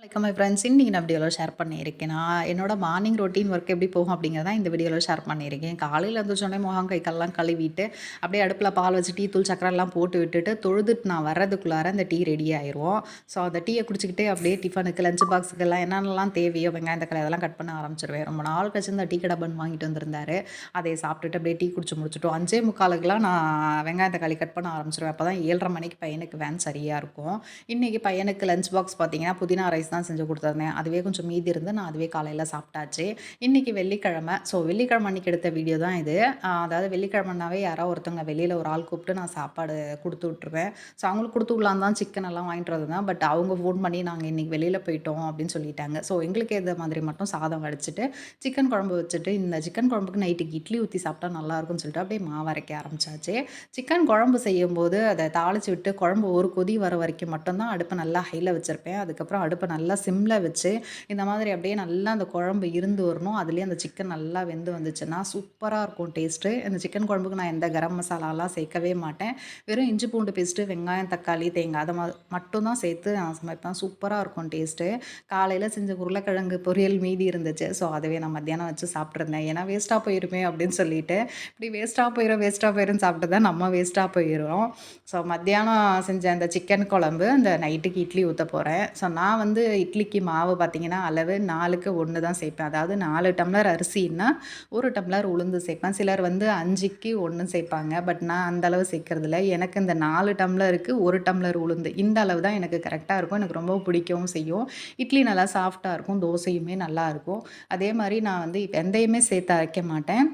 வணக்கம் my friends இன்றைக்கி நான் வீடியோவில் ஷேர் பண்ணியிருக்கேன். நான் என்னோட மார்னிங் ரொட்டீன் ஒர்க் எப்படி போகும் அப்படிங்கிறத இந்த வீடியோவில் ஷேர் பண்ணியிருக்கேன். காலையில் எழுந்திரிச்சோடனே முகம் கை கல்லாம் கழுவிட்டு அப்படியே அடுப்பில் பால் வச்சு டீ தூள் சக்கரெல்லாம் போட்டு விட்டுட்டு தொழுதுட்டு நான் வர்றதுக்குள்ளார அந்த டீ ரெடி ஆயிடுவோம் ஸோ அந்த டீயை குடிச்சிக்கிட்டே அப்படியே டிஃபனுக்கு லஞ்ச் பாக்ஸுக்கெல்லாம் என்னென்னலாம் தேவையோ வெங்காயம் தக்காளி அதெல்லாம் கட் பண்ண ஆரம்பிச்சிருவேன். ரொம்ப நாள் கழிச்சு இந்த டீ கடை பன் வாங்கிட்டு வந்திருந்தாரு. அதை சாப்பிட்டுட்டு அப்படியே டீ குடிச்சு முடிச்சுட்டோம். அஞ்சே முக்காலுக்குலாம் நான் வெங்காயம் தக்காளி கட் பண்ண ஆரம்பிச்சிருவேன். அப்போ தான் ஏழரை மணிக்கு பையனுக்கு வேன் சரியாக இருக்கும். இன்றைக்கி பையனுக்கு லஞ்ச் பாக்ஸ் பார்த்தீங்கன்னா புதினா ரைஸ் தான் செஞ்சு கொடுத்துருந்தேன். அதுவே கொஞ்சம் மீதி இருந்து நான் அதுவே காலையில் சாப்பிட்டாச்சு. இன்றைக்கி வெள்ளிக்கிழமை. ஸோ வெள்ளிக்கிழமை அன்றைக்கி எடுத்த வீடியோ தான் இது. அதாவது வெள்ளிக்கிழமைனாவே யாரோ ஒருத்தவங்க வெளியில் ஒரு ஆள் கூப்பிட்டு நான் சாப்பாடு கொடுத்து விட்ருவேன் ஸோ அவங்களுக்கு கொடுத்து விடலான் தான் சிக்கன் எல்லாம் வாங்கிட்டு வந்தேன். பட் அவங்க ஃபோன் பண்ணி நாங்கள் இன்றைக்கி வெளியில் போயிட்டோம் அப்படின்னு சொல்லிட்டாங்க. ஸோ எங்களுக்கு ஏற்ற மாதிரி மட்டும் சாதம் வடிச்சிட்டு சிக்கன் குழம்பு வச்சுட்டு இந்த சிக்கன் குழம்புக்கு நைட்டுக்கு இட்லி ஊற்றி சாப்பிட்டா நல்லாயிருக்கும்னு சொல்லிட்டு அப்படியே மாவு அரைக்க ஆரம்பிச்சாச்சு. சிக்கன் குழம்பு செய்யும்போது அதை தாளித்து விட்டு குழம்பு ஒரு கொதி வர வரைக்கும் மட்டும்தான் அடுப்பை நல்லா ஹையில் வச்சுருப்பேன். அதுக்கப்புறம் அடுப்பை நல்லா நல்லா சிம்மில் வச்சு இந்த மாதிரி அப்படியே நல்லா அந்த குழம்பு இருந்து வரணும். அதுலேயே அந்த சிக்கன் நல்லா வெந்து வந்துச்சுன்னா சூப்பராக இருக்கும் டேஸ்ட்டு இந்த சிக்கன் குழம்புக்கு நான் எந்த கரம் மசாலாலாம் சேர்க்கவே மாட்டேன். வெறும் இஞ்சி பூண்டு பேஸ்ட்டு வெங்காயம் தக்காளி தேங்காய் அதை மா மட்டும்தான் சேர்த்து நான் சமைப்பேன். சூப்பராக இருக்கும் டேஸ்ட்டு காலையில் செஞ்ச உருளைக்கிழங்கு பொரியல் மீதி இருந்துச்சு. ஸோ அதுவே நான் மத்தியானம் வச்சு சாப்பிட்ருந்தேன் ஏன்னா வேஸ்ட்டாக போயிருமே அப்படின்னு சொல்லிட்டு. இப்படி வேஸ்ட்டாக போயிடும் வேஸ்ட்டாக போயிடும் சாப்பிட்டு தான் நம்ம வேஸ்ட்டாக போயிடும் ஸோ மத்தியானம் செஞ்ச அந்த சிக்கன் குழம்பு அந்த நைட்டுக்கு இட்லி ஊற்ற போகிறேன் ஸோ நான் வந்து இட்லிக்கு மாவு பார்த்தீங்கன்னா அளவு நாலுக்கு ஒன்று தான் சேர்ப்பேன். அதாவது நாலு டம்ளர் அரிசின்னா ஒரு டம்ளர் உளுந்து சேர்ப்பேன். சிலர் வந்து அஞ்சுக்கு ஒன்று சேர்ப்பாங்க. பட் நான் அந்த அளவு சேர்க்கறதில்ல எனக்கு இந்த நாலு டம்ளருக்கு ஒரு டம்ளர் உளுந்து இந்த அளவு தான் எனக்கு கரெக்டாக இருக்கும். எனக்கு ரொம்ப பிடிக்கவும் செய்யும். இட்லி நல்லா சாஃப்டாக இருக்கும். தோசையுமே நல்லா இருக்கும். அதே மாதிரி நான் வந்து எந்தையுமே சேர்த்து அரைக்க மாட்டேன்.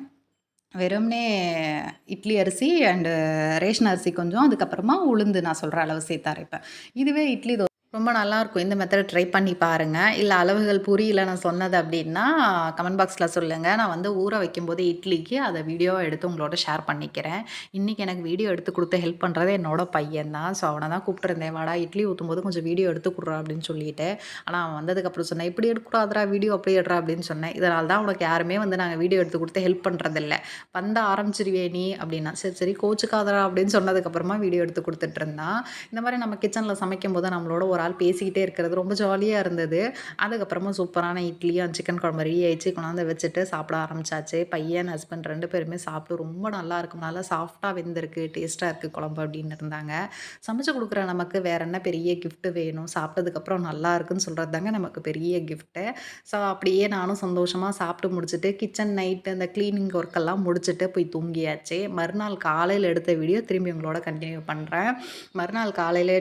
வெறும்னே இட்லி அரிசி அண்டு ரேஷன் அரிசி கொஞ்சம். அதுக்கப்புறமா உளுந்து நான் சொல்கிற அளவு சேர்த்து அரைப்பேன். இதுவே இட்லி தோ ரொம்ப நல்லாயிருக்கும் இந்த மெத்தடை ட்ரை பண்ணி பாருங்கள் இல்லை அளவுகள் புரியல நான் சொன்னது அப்படின்னா கமெண்ட் பாக்ஸில் சொல்லுங்கள் நான் வந்து ஊற வைக்கும்போது இட்லிக்கு அதை வீடியோவை எடுத்து உங்களோட ஷேர் பண்ணிக்கிறேன். இன்றைக்கி எனக்கு வீடியோ எடுத்து கொடுத்து ஹெல்ப் பண்ணுறது என்னோட பையன் தான். ஸோ அவனை தான் கூப்பிட்டுருந்தேன் வாடா இட்லி ஊற்றும் போது கொஞ்சம் வீடியோ எடுத்து கொடுறா அப்படின்னு சொல்லிட்டு. ஆனால் அவன் வந்ததுக்கப்புறம் சொன்னேன் இப்படி எடுக்கக்கூடாதுரா வீடியோ அப்படி எடுறா அப்படின்னு சொன்னேன். இதனால் தான் உனக்கு யாருமே வந்து நாங்கள் வீடியோ எடுத்து கொடுத்து ஹெல்ப் பண்ணுறதில்ல வந்த ஆரம்பிச்சிருவே நீ அப்படின்னா சரி சரி கோச்சுக்காதரா அப்படின்னு சொன்னதுக்கப்புறமா வீடியோ எடுத்து கொடுத்துட்டு இருந்தான். இந்த மாதிரி நம்ம கிச்சனில் சமைக்கும் போது நம்மளோட ஒரு ஆள் பேசிக்கிட்டே இருக்கிறது ரொம்ப ஜாலியாக இருந்தது. அதுக்கப்புறமா சூப்பரான இட்லியும் சிக்கன் குழம்பு ரெடி ஆயிடுச்சு. கொண்டாந்து வச்சுட்டு சாப்பிட ஆரம்பிச்சாச்சு. பையன் ஹஸ்பண்ட் ரெண்டு பேருமே சாப்பிட்டு ரொம்ப நல்லா இருக்கும் நல்லா சாஃப்டாக வெந்திருக்கு டேஸ்ட்டாக இருக்குது குழம்பு அப்படின்னு இருந்தாங்க. சமைச்சு கொடுக்குற நமக்கு வேற என்ன பெரிய கிஃப்ட்டு வேணும்? சாப்பிட்டதுக்கப்புறம் நல்லா இருக்குன்னு சொல்கிறது தாங்க நமக்கு பெரிய கிஃப்ட்டு ஸோ அப்படியே நானும் சந்தோஷமாக சாப்பிட்டு முடிச்சுட்டு கிச்சன் நைட்டு அந்த க்ளீனிங் ஒர்க்கெல்லாம் முடிச்சுட்டு போய் தூங்கியாச்சு. மறுநாள் காலையில் எடுத்த வீடியோ திரும்பி உங்களோட கண்டினியூ பண்ணுறேன் மறுநாள் காலையில்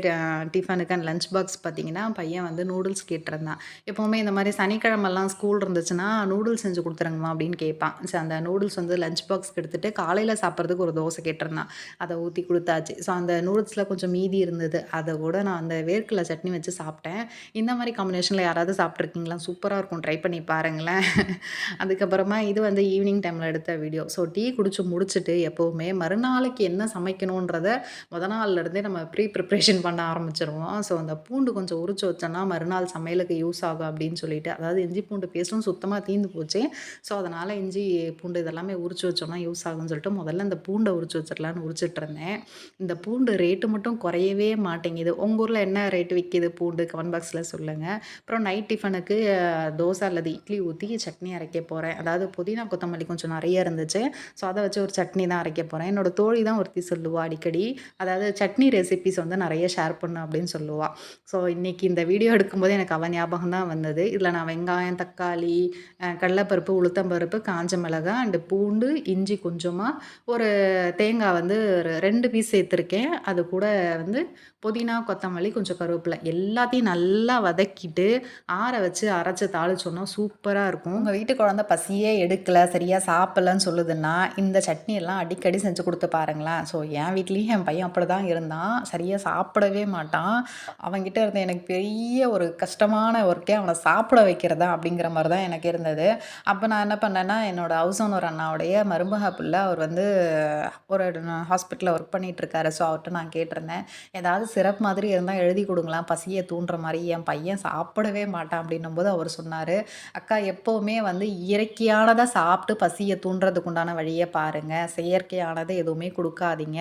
டிஃபனுக்கு அண்ட் லஞ்ச் பாக்ஸ் பார்த்தீங்கன்னா பையன் வந்து நூடுல்ஸ் கேட்டிருந்தான். எப்போவுமே இந்த மாதிரி சனிக்கிழமெல்லாம் ஸ்கூல் இருந்துச்சுன்னா நூடுல்ஸ் செஞ்சு கொடுத்துருங்கம்மா அப்படின்னு கேட்பான். ஸோ அந்த நூடுல்ஸ் வந்து லஞ்ச் பாக்ஸ்க்கு எடுத்துகிட்டு காலையில் சாப்பிட்றதுக்கு ஒரு தோசை கேட்டிருந்தான். அதை ஊற்றி கொடுத்தாச்சு. ஸோ அந்த நூடுல்ஸில் கொஞ்சம் மீதி இருந்தது. அதை கூட நான் அந்த வேர்க்கடலை சட்னி வச்சு சாப்பிட்டேன். இந்த மாதிரி காம்பினேஷனில் யாராவது சாப்பிட்ருக்கீங்களா சூப்பராக இருக்கும். ட்ரை பண்ணி பாருங்களேன். அதுக்கப்புறமா இது வந்து ஈவினிங் டைமில் எடுத்த வீடியோ ஸோ டீ குடிச்சு முடிச்சுட்டு எப்போவுமே மறுநாளைக்கு என்ன சமைக்கணுன்றத முத நாள்லேருந்தே நம்ம ப்ரீ ப்ரிப்ரேஷன் பண்ண ஆரம்பிச்சிருவோம். ஸோ அந்த பூண்டு கொஞ்சம் உரிச்சு வச்சோன்னா மறுநாள் சமையலுக்கு யூஸ் ஆகும் அப்படின்னு சொல்லிட்டு. அதாவது இஞ்சி பூண்டு பேஸ்ட்டும் சுத்தமாக தீந்து போச்சு. ஸோ அதனால் இஞ்சி பூண்டு இதெல்லாமே உரிச்சு வச்சோம்னா யூஸ் ஆகும்னு சொல்லிட்டு முதல்ல இந்த பூண்டை உரிச்சு வச்சிடலான்னு உரிச்சிட்டு இருந்தேன். இந்த பூண்டு ரேட்டு மட்டும் குறையவே மாட்டேங்குது. உங்கள் ஊரில் என்ன ரேட்டு விற்கிது பூண்டு? கமெண்ட் பாக்ஸில் சொல்லுங்கள் அப்புறம் நைட் டிஃபனுக்கு தோசை அல்லது இட்லி ஊற்றி சட்னி அரைக்க போகிறேன் அதாவது புதினா கொத்தமல்லி கொஞ்சம் நிறைய இருந்துச்சு. ஸோ அதை வச்சு ஒரு சட்னி தான் அரைக்க போகிறேன் என்னோட தோழி தான் ஒருத்தி சொல்லுவாள் அடிக்கடி. அதாவது சட்னி ரெசிபிஸ் வந்து நிறைய ஷேர் பண்ணு அப்படின்னு சொல்லுவாள் ஸோ இன்றைக்கி இந்த வீடியோ எடுக்கும்போது எனக்கு அவன் ஞாபகம் தான் வந்தது. இதில் நான் வெங்காயம் தக்காளி கடலைப்பருப்பு உளுத்தம்பருப்பு காஞ்ச மிளகாய் அண்டு பூண்டு இஞ்சி கொஞ்சமாக ஒரு தேங்காய் வந்து ஒரு ரெண்டு பீஸ் சேர்த்துருக்கேன். அது கூட வந்து புதினா கொத்தமல்லி கொஞ்சம் கருவேப்பிலை. எல்லாத்தையும் நல்லா வதக்கிட்டு ஆற வச்சு அரைச்சி தாளிச்சோன்னா சூப்பராக இருக்கும். உங்கள் வீட்டு குழந்த பசியே எடுக்கலை சரியாக சாப்பிட்லன்னு சொல்லுதுன்னா இந்த சட்னி எல்லாம் அடிக்கடி செஞ்சு கொடுத்து பாருங்களேன். ஸோ என் வீட்லேயும் என் பையன் அப்படி தான் இருந்தான். சரியாக சாப்பிடவே மாட்டான். அவன்கிட்ட இருந்தேன் எனக்கு பெரிய ஒரு கஷ்டமான ஒர்க்கே அவனை சாப்பிட வைக்கிறதா அப்படிங்கிற மாதிரி தான் எனக்கு இருந்தது. அப்போ நான் என்ன பண்ணேன்னா என்னோட ஹவுஸ் ஓனர் அண்ணாவுடைய மருமக பிள்ளை அவர் வந்து ஒரு ஹாஸ்பிட்டலில் ஒர்க் பண்ணிகிட்ருக்காரு ஸோ அவர்கிட்ட நான் கேட்டிருந்தேன் ஏதாவது சிறப்பு மாதிரி இருந்தால் எழுதி கொடுங்களாம் பசியை தூண்டுற மாதிரி என் பையன் சாப்பிடவே மாட்டான். அப்படின்னும் போது அவர் சொன்னார் அக்கா எப்போவுமே வந்து இயற்கையானதை சாப்பிட்டு பசியை தூண்டுறதுக்கு உண்டான வழியை பாருங்கள் செயற்கையானதை எதுவுமே கொடுக்காதீங்க.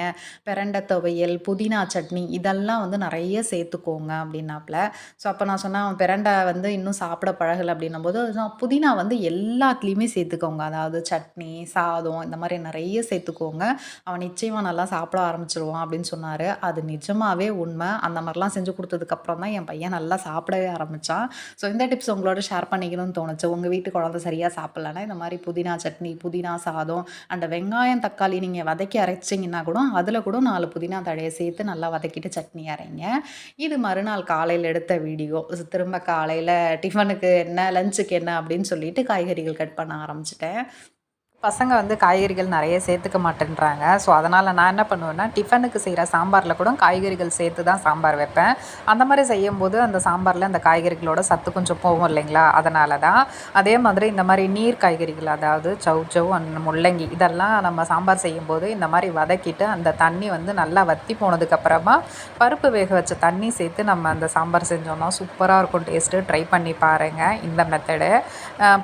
பிரண்டை துவையல் புதினா சட்னி இதெல்லாம் வந்து நிறைய சேர்த்துக்கோங்க. அப்படின்னாப்புல ஸோ அப்போ நான் சொன்னேன் அவன் பிரண்டை வந்து இன்னும் சாப்பிட பழகலை அப்படின்னும்போது நான் புதினா வந்து எல்லாத்துலேயுமே சேர்த்துக்கோங்க. அதாவது சட்னி சாதம் இந்த மாதிரி நிறைய சேர்த்துக்கோங்க. அவன் நிச்சயமாக நல்லா சாப்பிட ஆரம்பிச்சிருவான் அப்படின்னு சொன்னார். அது நிஜமாகவே உண்மை. அந்த மாதிரிலாம் செஞ்சு கொடுத்ததுக்கப்புறம் தான் என் பையன் நல்லா சாப்பிடவே ஆரம்பித்தான் ஸோ இந்த டிப்ஸ் உங்களோட ஷேர் பண்ணிக்கணும்னு தோணுச்சு. உங்கள் வீட்டு குழந்தை சரியாக சாப்பிட்லன்னா இந்த மாதிரி புதினா சட்னி புதினா சாதம் அண்ட் வெங்காயம் தக்காளி நீங்கள் வதக்கி அரைச்சிங்கன்னா கூட அதில் கூட நாலு புதினா தழையை சேர்த்து நல்லா வதக்கிட்டு சட்னி அரைங்க. இது மறுநாள் காலையில் எடுத்த வீடியோ. திரும்ப காலையில் டிஃபனுக்கு என்ன லஞ்சுக்கு என்ன அப்படின்னு சொல்லிட்டு காய்கறிகள் கட் பண்ண ஆரம்பிச்சிட்டேன். பசங்க வந்து காய்கறிகள் நிறைய சேர்த்துக்க மாட்டேன்றாங்க. ஸோ அதனால் நான் என்ன பண்ணுவேன்னா டிஃபனுக்கு செய்கிற சாம்பாரில் கூட காய்கறிகள் சேர்த்து தான் சாம்பார் வைப்பேன். அந்த மாதிரி செய்யும்போது அந்த சாம்பாரில் அந்த காய்கறிகளோட சத்து கொஞ்சம் போகும் இல்லைங்களா? அதனால தான் அதே மாதிரி இந்த மாதிரி நீர் காய்கறிகள் அதாவது சௌ சௌ அண்ட் முள்ளங்கி இதெல்லாம் நம்ம சாம்பார் செய்யும்போது இந்த மாதிரி வதக்கிட்டு அந்த தண்ணி வந்து நல்லா வற்றி போனதுக்கப்புறமா பருப்பு வேக வச்ச தண்ணி சேர்த்து நம்ம அந்த சாம்பார் செஞ்சோம்னா சூப்பராக இருக்கும். டேஸ்ட்டு. ட்ரை பண்ணி பாருங்கள் இந்த மெத்தடு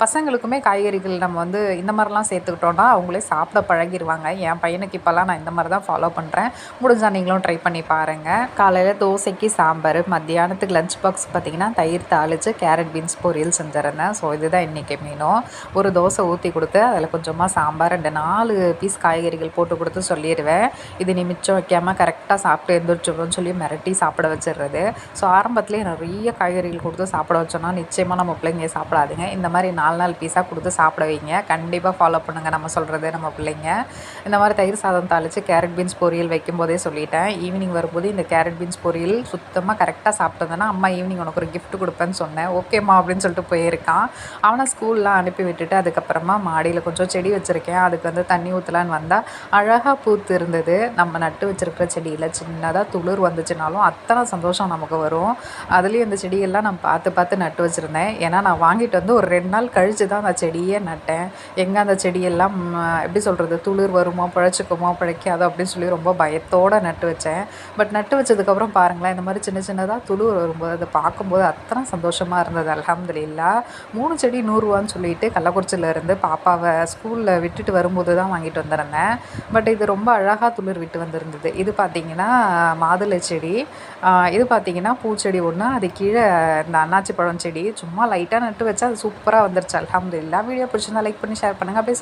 பசங்களுக்குமே காய்கறிகள் நம்ம வந்து இந்த மாதிரிலாம் சேர்த்து எடுத்துக்கிட்டோன்னா அவங்களே சாப்பிட பழகிடுவாங்க என் பையனுக்கு இப்போல்லாம் நான் இந்த மாதிரி தான் ஃபாலோ பண்ணுறேன் முடிஞ்சால் நீங்களும் ட்ரை பண்ணி பாருங்கள் காலையில் தோசைக்கு சாம்பார் மத்தியானத்துக்கு லஞ்ச் பாக்ஸ் பார்த்திங்கன்னா தயிர் தாளித்து கேரட் பீன்ஸ் பொரியல் செஞ்சுருந்தேன். ஸோ இதுதான் இன்றைக்கி மீனும் ஒரு தோசை ஊற்றி கொடுத்து அதில் கொஞ்சமாக சாம்பார் ரெண்டு நாலு பீஸ் காய்கறிகள் போட்டு கொடுத்து சொல்லிடுவேன் இது நீ மிச்சம் வைக்காமல் கரெக்டாக சாப்பிட்டு எழுந்திரிச்சிடும்னு சொல்லி மிரட்டி சாப்பிட வச்சிடுறது. ஸோ ஆரம்பத்துலேயே நிறைய காய்கறிகள் கொடுத்து சாப்பிட வச்சோன்னா நிச்சயமாக நம்ம பிள்ளைங்க சாப்பிடாதுங்க. இந்த மாதிரி நாலு நாலு பீஸாக கொடுத்து சாப்பிட வைங்க. கண்டிப்பாக ஃபாலோ பண்ணுங்கள் பண்ணுங்க நம்ம சொல்கிறது நம்ம பிள்ளைங்க. இந்த மாதிரி தயிர் சாதம் தாளித்து கேரட் பீன்ஸ் பொரியல் வைக்கும்போதே சொல்லிட்டேன். ஈவினிங் வரும்போது இந்த கேரட் பீன்ஸ் பொரியல் சுத்தமாக கரெக்டாக சாப்பிட்டதுன்னா அம்மா ஈவினிங் உனக்கு ஒரு கிஃப்ட் கொடுப்பேன்னு சொன்னேன். ஓகேம்மா அப்படின்னு சொல்லிட்டு போயிருக்கான். அவனை ஸ்கூல்லாம் அனுப்பி விட்டுட்டு அதுக்கப்புறமா மாடியில் கொஞ்சம் செடி வச்சுருக்கேன். அதுக்கு வந்து தண்ணி ஊற்றலான்னு வந்தால் அழகாக பூத்து இருந்தது. நம்ம நட்டு வச்சுருக்கிற செடியில் சின்னதாக துளிர் வந்துச்சுனாலும் அத்தனை சந்தோஷம் நமக்கு வரும். அதுலேயும் இந்த செடியெல்லாம் நான் பார்த்து பார்த்து நட்டு வச்சுருந்தேன். ஏன்னா நான் வாங்கிட்டு வந்து ஒரு ரெண்டு நாள் கழித்து தான் அந்த செடியே நட்டேன். எங்கே அந்த செடியை எல்லாம் எப்படி சொல்கிறது துளிர் வருமா பிழைச்சிக்குமா பிழைக்காதோ அப்படின்னு சொல்லி ரொம்ப பயத்தோடு நட்டு வச்சேன். பட் நட்டு வச்சதுக்கப்புறம் பாருங்களேன் இந்த மாதிரி சின்ன சின்னதாக துளிர் வரும்போது அதை பார்க்கும்போது அத்தனை சந்தோஷமாக இருந்தது அலமதுல்லா மூணு செடி நூறுரூவான்னு சொல்லிட்டு கள்ளக்குறிச்சியிலேருந்து பாப்பாவை ஸ்கூலில் விட்டுட்டு வரும்போது தான் வாங்கிட்டு வந்திருந்தேன். பட் இது ரொம்ப அழகாக துளிர் விட்டு வந்திருந்தது. இது பார்த்திங்கன்னா மாதுளை செடி. இது பார்த்திங்கன்னா பூச்செடி ஒன்று அது கீழே இந்த அன்னாச்சி பழம் செடி. சும்மா லைட்டாக நட்டு வச்சா அது சூப்பராக வந்துருச்சு அலமதுல்லா வீடியோ பிடிச்சிருந்தா லைக் பண்ணி ஷேர் பண்ணுங்கள் அப்படியே